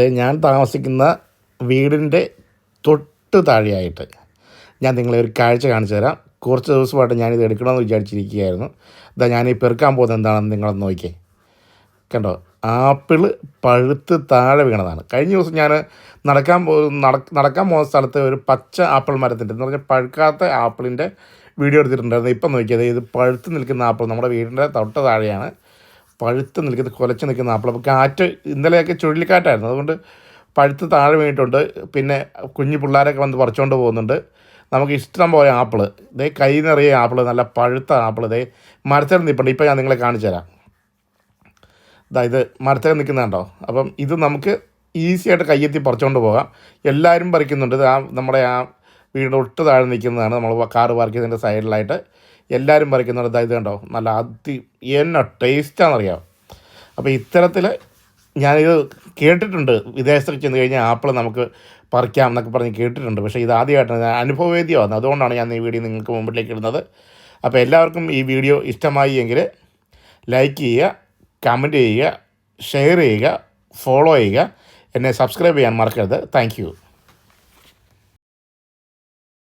ഞാൻ താമസിക്കുന്ന വീടിന്റെ തൊട്ട് താഴെയായിട്ട് ഞാൻ നിങ്ങളെ ഒരു കാഴ്ച കാണിച്ചു തരാം. കുറച്ച് ദിവസമായിട്ട് ഞാനിത് എടുക്കണമെന്ന് വിചാരിച്ചിരിക്കുകയായിരുന്നു. ഇതാ ഞാൻ ഈ പെറുക്കാൻ പോകുന്നത് എന്താണെന്ന് നിങ്ങളൊന്ന് നോക്കിയേ കണ്ടോ? ആപ്പിൾ പഴുത്ത് താഴെ വീണതാണ്. കഴിഞ്ഞ ദിവസം ഞാൻ നടക്കാൻ പോ നടക്കാൻ പോകുന്ന സ്ഥലത്ത് ഒരു പച്ച ആപ്പിൾ മരത്തിന്റെ എന്ന് പറഞ്ഞാൽ പഴുക്കാത്ത ആപ്പിളിന്റെ വീഡിയോ എടുത്തിട്ടുണ്ടായിരുന്നു. ഇപ്പം നോക്കിയത് ഇത് പഴുത്ത് നിൽക്കുന്ന ആപ്പിൾ നമ്മുടെ വീടിന്റെ തൊട്ട് താഴെയാണ്. പഴുത്ത് നിൽക്കുന്ന കുലച്ച് നിൽക്കുന്ന ആപ്പിൾ കാറ്റ് ഇന്നലെയൊക്കെ ചുഴലിക്കാറ്റായിരുന്നു. അതുകൊണ്ട് പഴുത്ത് താഴെ വീണിട്ടുണ്ട്. പിന്നെ കുഞ്ഞു പിള്ളേരൊക്കെ വന്ന് പറിച്ചുകൊണ്ട് പോകുന്നുണ്ട്. നമുക്ക് ഇഷ്ടം പോലെ ആപ്പിൾ. ഇതേ കൈ നിറയെ ആപ്പിൾ നല്ല പഴുത്ത ആപ്പിൾ ഇതേ മരത്തിൽ നിൽപ്പുണ്ട് ഇപ്പം ഞാൻ നിങ്ങളെ കാണിച്ചു തരാം. ഇതാ ഇത് മരത്തിൽ നിൽക്കുന്നുണ്ടോ അപ്പം ഇത് നമുക്ക് ഈസിയായിട്ട് കയ്യെത്തി പറിച്ചുകൊണ്ട് പോകാം. എല്ലാവരും പറിക്കുന്നുണ്ട്. ഇത് ആ നമ്മുടെ ആ വീടിന്റെ ഒട്ട് താഴെ നിൽക്കുന്നതാണ് നമ്മൾ കാർ പാർക്ക് ചെയ്തതിന്റെ സൈഡിലായിട്ട് എല്ലാവരും പറിക്കുന്നുണ്ട് ഇതാ കണ്ടോ? നല്ല അതി എന്നാ ടേസ്റ്റാണെന്നറിയാം അപ്പോൾ ഇത്തരത്തിൽ ഞാനിത് കേട്ടിട്ടുണ്ട്. വിദേശത്ത് ചെന്ന് കഴിഞ്ഞാൽ ആപ്പിൾ നമുക്ക് പറിക്കാം എന്നൊക്കെ പറഞ്ഞ് കേട്ടിട്ടുണ്ട്. പക്ഷേ ഇത് ആദ്യമായിട്ടാണ്. ഞാൻ അനുഭവവേദ്യമാണ് അതുകൊണ്ടാണ് ഞാൻ ഈ വീഡിയോ നിങ്ങൾക്ക് മുമ്പിലേക്ക് ഇടുന്നത്. അപ്പോൾ എല്ലാവർക്കും ഈ വീഡിയോ ഇഷ്ടമായി എങ്കിൽ ലൈക്ക് ചെയ്യുക കമന്റ് ചെയ്യുക ഷെയർ ചെയ്യുക ഫോളോ ചെയ്യുക. എന്നെ സബ്സ്ക്രൈബ് ചെയ്യാൻ മറക്കരുത്. താങ്ക്